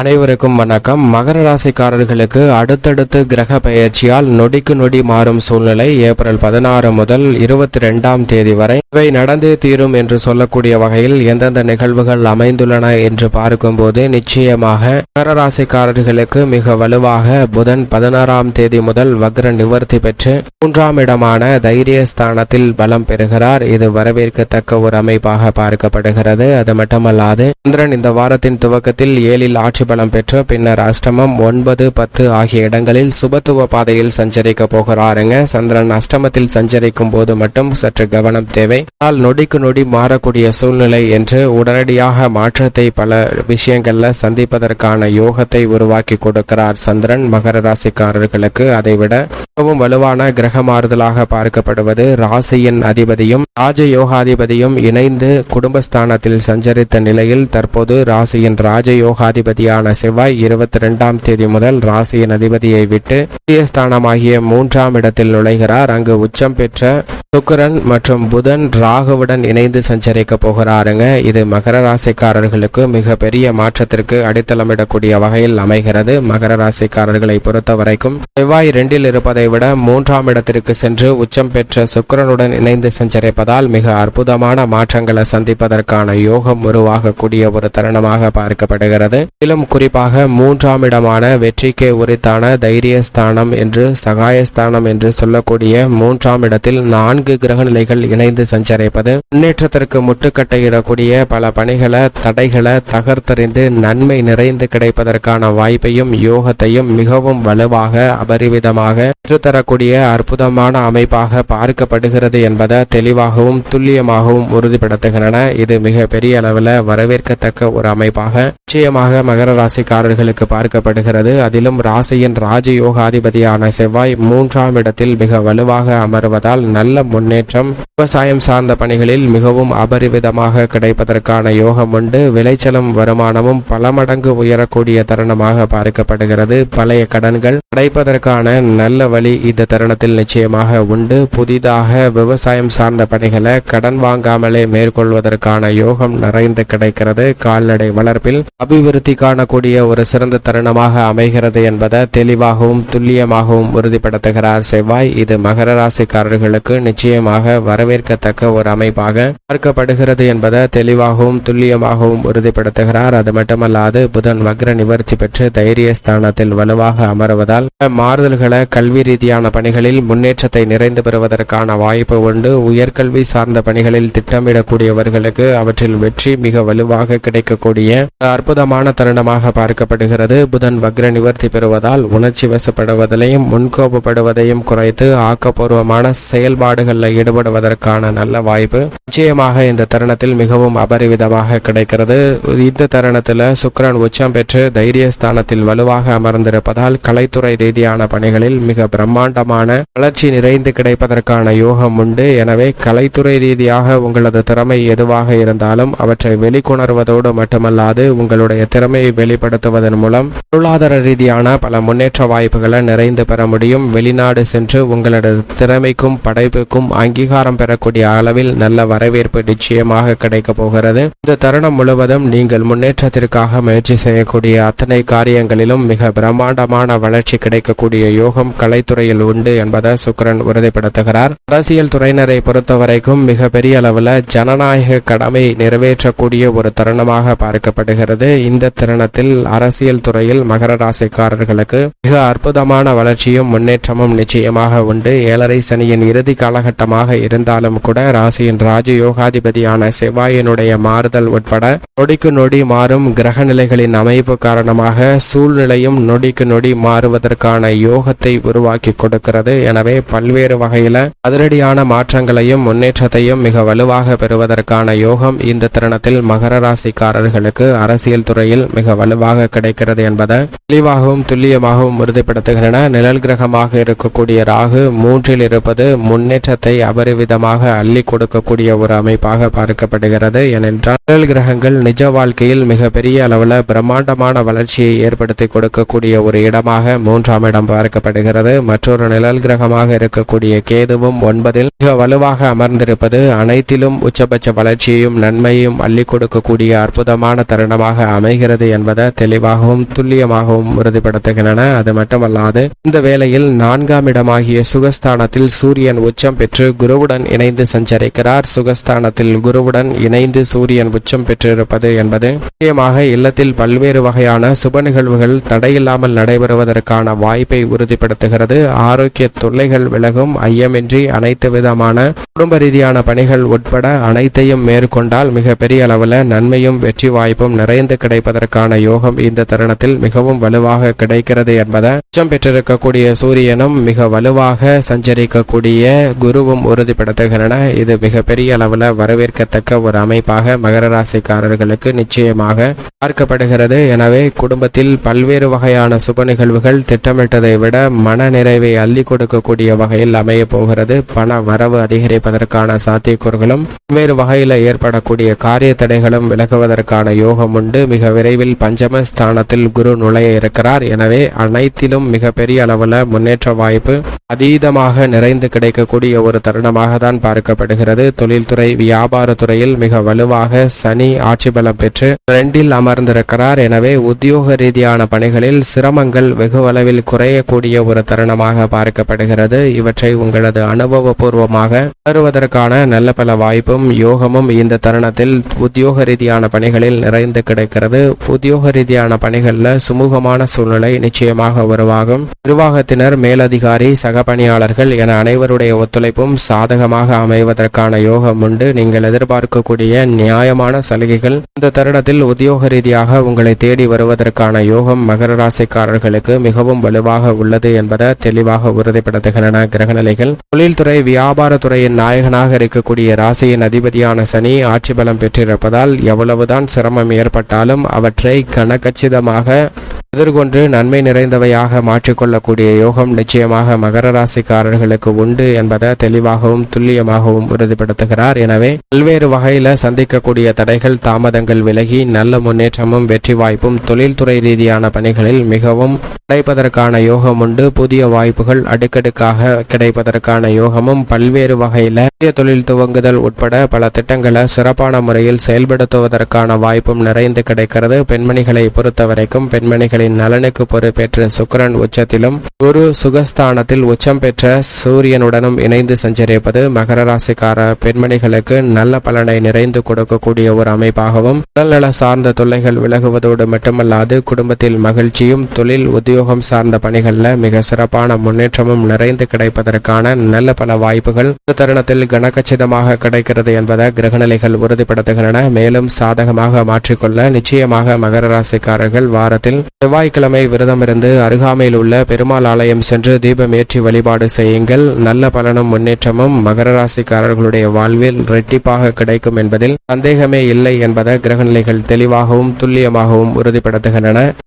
அனைவருக்கும் வணக்கம். மகர ராசிக்காரர்களுக்கு அடுத்தடுத்து கிரக பயிற்சியால் நொடிக்கு நொடி மாறும் சூழ்நிலை ஏப்ரல் பதினாறு முதல் இருபத்தி ரெண்டாம் தேதி வரை. இவை நடந்தே தீரும் என்று சொல்லக்கூடிய வகையில் எந்தெந்த நிகழ்வுகள் அமைந்துள்ளன என்று பார்க்கும்போது நிச்சயமாக மகர ராசிக்காரர்களுக்கு மிக வலுவாக புதன் பதினாறாம் தேதி முதல் வக்ர நிவர்த்தி பெற்று மூன்றாம் இடமான தைரியஸ்தானத்தில் பலம் பெறுகிறார். இது வரவேற்கத்தக்க ஒரு அமைப்பாக பார்க்கப்படுகிறது. அது மட்டுமல்லாது சந்திரன் இந்த வாரத்தின் துவக்கத்தில் ஏழில் ஆட்சி பலம் பெற்று பின்னர் அஷ்டமம் ஒன்பது பத்து ஆகிய இடங்களில் சுபத்துவ பாதையில் சஞ்சரிக்க போகிறாருங்க. சந்திரன் அஷ்டமத்தில் சஞ்சரிக்கும் போது மட்டும் சற்று கவனம் தேவை. ஆனால் நொடிக்கு நொடி மாறக்கூடிய சூழ்நிலை என்று உடனடியாக மாற்றத்தை பல விஷயங்கள்ல சந்திப்பதற்கான யோகத்தை உருவாக்கி கொடுக்கிறார் சந்திரன். மகர ராசிக்காரர்களுக்கு அதைவிட மிகவும் வலுவான கிரக மாறுதலாக பார்க்கப்படுவது ராசியின் அதிபதியும் ராஜ யோகாதிபதியும் இணைந்து குடும்பஸ்தானத்தில் சஞ்சரித்த நிலையில் தற்போது ராசியின் ராஜ யோகாதிபதியான செவ்வாய் இருபத்தி ரெண்டாம் தேதி முதல் ராசியின் அதிபதியை விட்டு ஸ்தானமாகிய மூன்றாம் இடத்தில் நுழைகிறார். அங்கு உச்சம் பெற்ற சுக்கரன் மற்றும் புதன் ராகுவுடன் இணைந்து சஞ்சரிக்க போகிறாருங்க. இது மகர ராசிக்காரர்களுக்கு மிகப்பெரிய மாற்றத்திற்கு அடித்தளமிடக்கூடிய வகையில் அமைகிறது. மகர ராசிக்காரர்களை பொறுத்த வரைக்கும் செவ்வாய் ரெண்டில் இருப்பதை விட மூன்றாம் இடத்திற்கு சென்று உச்சம் பெற்ற சுக்கரனுடன் இணைந்து சஞ்சரிப்பதால் மிக அற்புதமான மாற்றங்களை சந்திப்பதற்கான யோகம் உருவாகக்கூடிய ஒரு தருணமாக பார்க்கப்படுகிறது. மேலும் குறிப்பாக மூன்றாம் இடமான வெற்றிக்கு உரித்தான தைரியஸ்தானம் என்று சகாயஸ்தானம் என்று சொல்லக்கூடிய மூன்றாம் இடத்தில் நான்கு கிரக நிலைகள் இணைந்து சஞ்சரிப்பது முன்னேற்றத்திற்கு முட்டுக்கட்டையிடக்கூடிய பல பணிகளை தடைகளை தகர்த்தறிந்து நன்மை நிறைந்து கிடைப்பதற்கான வாய்ப்பையும் யோகத்தையும் மிகவும் வலுவாக அபரிவிதமாக பெற்றுத்தரக்கூடிய அற்புதமான அமைப்பாக பார்க்கப்படுகிறது என்பதை தெளிவாகவும் துல்லியமாகவும் உறுதிப்படுத்துகின்றன. இது மிக பெரிய அளவில் வரவேற்கத்தக்க ஒரு அமைப்பாக நிச்சயமாக மகர ராசிக்காரர்களுக்கு பார்க்கப்படுகிறது. அதிலும் ராசியின் ராஜயோகாதிபதியான செவ்வாய் மூன்றாம் இடத்தில் மிக வலுவாக அமர்வதால் நல்ல முன்னேற்றம். விவசாயம் சார்ந்த பணிகளில் மிகவும் அபரிவிதமாக கிடைப்பதற்கான யோகம் உண்டு. விளைச்சலும் வருமானமும் பல மடங்கு உயரக்கூடிய தருணமாக பார்க்கப்படுகிறது. பழைய கடன்கள் அடைப்பதற்கான நல்ல வழி இந்த தருணத்தில் நிச்சயமாக உண்டு. புதிதாக விவசாயம் சார்ந்த பணிகளை கடன் வாங்காமலே மேற்கொள்வதற்கான யோகம் நிறைந்து கிடைக்கிறது. கால்நடை வளர்ப்பில் அபிவிருத்திக்கான காணக்கூடிய ஒரு சிறந்த தருணமாக அமைகிறது என்பதை தெளிவாகவும் துல்லியமாகவும் உறுதிப்படுத்துகிறார் செவ்வாய். இது மகர ராசிக்காரர்களுக்கு நிச்சயமாக வரவேற்கத்தக்க ஒரு அமைப்பாக பார்க்கப்படுகிறது என்பதை தெளிவாகவும் துல்லியமாகவும் உறுதிப்படுத்துகிறார். அது மட்டுமல்லாது புதன் வக்ர நிவர்த்தி பெற்று தைரிய ஸ்தானத்தில் வலுவாக அமர்வதால் மாறுதல்களை கல்வி ரீதியான பணிகளில் முன்னேற்றத்தை நிறைந்து பெறுவதற்கான வாய்ப்பு உண்டு. உயர்கல்வி சார்ந்த பணிகளில் திட்டமிடக்கூடியவர்களுக்கு அவற்றில் வெற்றி மிக வலுவாக கிடைக்கக்கூடிய அற்புதமான தருணமாக பார்க்கப்படுகிறது. புதன் வக்ர நிவர்த்தி பெறுவதால் உணர்ச்சி வசப்படுவதையும் முன்கோபப்படுவதையும் குறைத்து ஆக்கப்பூர்வமான செயல்பாடுகளில் ஈடுபடுவதற்கான நல்ல வாய்ப்பு நிச்சயமாக இந்த தருணத்தில் மிகவும் அபரிவிதமாக கிடைக்கிறது. இந்த தருணத்தில் சுக்ரன் உச்சம் பெற்று தைரியஸ்தானத்தில் வலுவாக அமர்ந்திருப்பதால் கலைத்துறை ரீதியான பணிகளில் மிக பிரம்மாண்டமான வளர்ச்சி நிறைந்து கிடைப்பதற்கான யோகம் உண்டு. எனவே கலைத்துறை ரீதியாக உங்களது திறமை எதுவாக இருந்தாலும் அவற்றை வெளிக்கொணர்வதோடு மட்டுமல்லாது உங்களுடைய திறமையை வெளிப்படுத்துவதன் மூலம் பொருளாதார ரீதியான பல முன்னேற்ற வாய்ப்புகளை நிறைந்து பெற முடியும். வெளிநாடு சென்று உங்களது திறமைக்கும் படைப்புக்கும் அங்கீகாரம் பெறக்கூடிய அளவில் நல்ல வரவேற்பு நிச்சயமாக கிடைக்கப் போகிறது. இந்த தருணம் முழுவதும் நீங்கள் முன்னேற்றத்திற்காக முயற்சி செய்யக்கூடிய அத்தனை காரியங்களிலும் மிக பிரம்மாண்டமான வளர்ச்சி கிடைக்கக்கூடிய யோகம் கலைத்துறையில் உண்டு என்பதை சுக்கரன் உறுதிப்படுத்துகிறார். அரசியல் துறையினரை பொறுத்தவரைக்கும் மிக பெரிய அளவில் ஜனநாயக கடமை நிறைவேற்றக்கூடிய ஒரு தருணமாக பார்க்கப்படுகிறது. இந்த தருணத்தில் அரசியல் துறையில் மகர ராசிக்காரர்களுக்கு மிக அற்புதமான வளர்ச்சியும் முன்னேற்றமும் நிச்சயமாக உண்டு. ஏழரை சனியின் இறுதி காலகட்டமாக இருந்தாலும் கூட ராசியின் ராஜயோகாதிபதியான செவ்வாயினுடைய மாறுதல் உட்பட நொடிக்கு நொடி மாறும் கிரக நிலைகளின் அமைப்பு காரணமாக சூழ்நிலையும் நொடிக்கு நொடி மாறுவதற்கான யோகத்தை உருவாக்கி கொடுக்கிறது. எனவே பல்வேறு வகையில அதிரடியான மாற்றங்களையும் முன்னேற்றத்தையும் மிக வலுவாக பெறுவதற்கான யோகம் இந்த தருணத்தில் மகர ராசிக்காரர்களுக்கு அரசியல் துறையில் மிக வலுவாக கிடைக்கிறது என்பதை தெளிவாகவும் துல்லியமாகவும் உறுதிப்படுத்துகின்றன. நிழல் கிரகமாக இருக்கக்கூடிய ராகு மூன்றில் இருப்பது முன்னேற்றத்தை அபரிவிதமாக அள்ளி கொடுக்கக்கூடிய ஒரு அமைப்பாக பார்க்கப்படுகிறது. ஏனென்றால் நிழல் கிரகங்கள் நிஜ வாழ்க்கையில் மிகப்பெரிய அளவில் பிரம்மாண்டமான வளர்ச்சியை ஏற்படுத்தி கொடுக்கக்கூடிய ஒரு இடமாக மூன்றாம் இடம் பார்க்கப்படுகிறது. மற்றொரு நிழல் கிரகமாக இருக்கக்கூடிய கேதுவும் ஒன்பதில் மிக வலுவாக அமர்ந்திருப்பது அனைத்திலும் உச்சபட்ச வளர்ச்சியையும் நன்மையும் அள்ளி கொடுக்கக்கூடிய அற்புதமான தருணமாக அமைகிறது என்பது என்பதை தெளிவாகவும் துல்லியமாகவும் உறுதிப்படுத்துகின்றன. அது மட்டுமல்லாது இந்த வேளையில் நான்காம் இடமாகிய சுகஸ்தானத்தில் சூரியன் உச்சம் பெற்று குருவுடன் இணைந்து சஞ்சரிக்கிறார். சுகஸ்தானத்தில் குருவுடன் இணைந்து சூரியன் உச்சம் பெற்றிருப்பது என்பது முக்கியமாக இல்லத்தில் பல்வேறு வகையான சுப நிகழ்வுகள் தடையில்லாமல் நடைபெறுவதற்கான வாய்ப்பை உறுதிப்படுத்துகிறது. ஆரோக்கிய தொல்லைகள் விலகும் ஐயமின்றி அனைத்து விதமான குடும்ப ரீதியான பணிகள் உட்பட அனைத்தையும் மேற்கொண்டால் மிக பெரிய அளவில் நன்மையும் வெற்றி வாய்ப்பும் நிறைந்து கிடைப்பதற்கான யோகம் இந்த தருணத்தில் மிகவும் வலுவாக கிடைக்கிறது என்பதை உச்சம் பெற்றிருக்கக்கூடிய சூரியனும் மிக வலுவாக சஞ்சரிக்கக்கூடிய குருவும் உறுதிப்படுத்துகின்றன. இது மிக பெரிய அளவில் வரவேற்கத்தக்க ஒரு அமைப்பாக மகர ராசிக்காரர்களுக்கு நிச்சயமாக பார்க்கப்படுகிறது. எனவே குடும்பத்தில் பல்வேறு வகையான சுப நிகழ்வுகள் திட்டமிட்டதை விட மன நிறைவை அள்ளி கொடுக்கக்கூடிய வகையில் அமைய போகிறது. பண வரவு அதிகரிப்பதற்கான சாத்தியக்கூறுகளும் வேறு வகையில் ஏற்படக்கூடிய காரிய தடைகளும் விலகுவதற்கான யோகம் உண்டு. மிக விரைவில் பஞ்சம ஸ்தானத்தில் குரு நுழைய இருக்கிறார். எனவே அனைத்திலும் மிக பெரிய அளவில் முன்னேற்ற வாய்ப்பு அதீதமாக நிறைந்து கிடைக்கக்கூடிய ஒரு தருணமாக தான் பார்க்கப்படுகிறது. தொழில்துறை வியாபாரத்துறையில் மிக வலுவாக சனி ஆட்சி பலம் பெற்று ரெண்டில் அமர்ந்திருக்கிறார். எனவே உத்தியோக ரீதியான பணிகளில் சிரமங்கள் வெகுவளவில் குறையக்கூடிய ஒரு தருணமாக பார்க்கப்படுகிறது. இவற்றை உங்களது அனுபவபூர்வமாக உணர்வதற்கான நல்ல பல வாய்ப்பும் யோகமும் இந்த தருணத்தில் உத்தியோக ரீதியான பணிகளில் நிறைந்து கிடைக்கிறது. புதிய உத்தியோக ரீதியான பணிகளில் சுமூகமான சூழ்நிலை நிச்சயமாக உருவாகும். நிர்வாகத்தினர் மேலதிகாரி சக பணியாளர்கள் என அனைவருடைய ஒத்துழைப்பும் சாதகமாக அமைவதற்கான யோகம் உண்டு. நீங்கள் எதிர்பார்க்கக்கூடிய நியாயமான சலுகைகள். இந்த தருணத்தில் உத்தியோக ரீதியாக உங்களை தேடி வருவதற்கான யோகம் மகர ராசிக்காரர்களுக்கு மிகவும் வலுவாக உள்ளது என்பதை தெளிவாக உறுதிப்படுத்துகின்றன கிரகநிலைகள். தொழில்துறை வியாபாரத்துறையின் நாயகனாக இருக்கக்கூடிய ராசியின் அதிபதியான சனி ஆட்சி பலம் பெற்றிருப்பதால் எவ்வளவுதான் சிரமம் ஏற்பட்டாலும் அவற்றை கணக்கச்சிதமாக எதிர்கொண்டு நன்மை நிறைந்தவையாக மாற்றிக்கொள்ளக்கூடிய யோகம் நிச்சயமாக மகர ராசிக்காரர்களுக்கு உண்டு என்பதை தெளிவாகவும் துல்லியமாகவும் உறுதிப்படுத்துகிறார். எனவே பல்வேறு வகையில சந்திக்கக்கூடிய தடைகள் தாமதங்கள் விலகி நல்ல முன்னேற்றமும் வெற்றி வாய்ப்பும் தொழில்துறை ரீதியான பணிகளில் மிகவும் கிடைப்பதற்கான யோகம் உண்டு. புதிய வாய்ப்புகள் அடுக்கடுக்காக கிடைப்பதற்கான யோகமும் பல்வேறு வகையில புதிய தொழில் துவங்குதல் உட்பட பல திட்டங்களை சிறப்பான முறையில் செயல்படுத்துவதற்கான வாய்ப்பும் நிறைந்து கிடைக்கிறது. பெண்மணிகளை பொறுத்தவரைக்கும் பெண்மணிகளின் நலனுக்கு பொறுப்பேற்ற சுக்கிரன் உச்சத்திலும் குரு சுகஸ்தானத்தில் உச்சம் பெற்ற சூரியனுடனும் இணைந்து சஞ்சரிப்பது மகர ராசிக்கார பெண்மணிகளுக்கு நல்ல பலனை நிறைந்து கொடுக்கக்கூடிய ஒரு அமைப்பாகவும் உடல்நல சார்ந்த தொல்லைகள் விலகுவதோடு மட்டுமல்லாது குடும்பத்தில் மகிழ்ச்சியும் தொழில் உத்தியோகம் சார்ந்த பணிகளில் மிக சிறப்பான முன்னேற்றமும் நிறைந்து கிடைப்பதற்கான நல்ல பல வாய்ப்புகள் இந்த தருணத்தில் கனகச்சிதமாக கிடைக்கிறது என்பதை கிரகநிலைகள் உறுதிப்படுத்துகின்றன. மேலும் சாதகமாக மாற்றிக்கொள்ள நிச்சயமாக மகர ராசிக்காரர்கள் வாரத்தில் செவ்வாய்க்கிழமை விரதமிருந்து அருகாமையில் உள்ள பெருமாள் ஆலயம் சென்று தீபம் ஏற்றி வழிபாடு செய்யுங்கள். நல்ல பலனும் முன்னேற்றமும் மகர ராசிக்காரர்களுடைய வாழ்வில் இரட்டிப்பாக கிடைக்கும் என்பதில் சந்தேகமே இல்லை என்பதை கிரகநிலைகள் தெளிவாகவும் துல்லியமாகவும் உறுதிப்படுத்துகின்றன.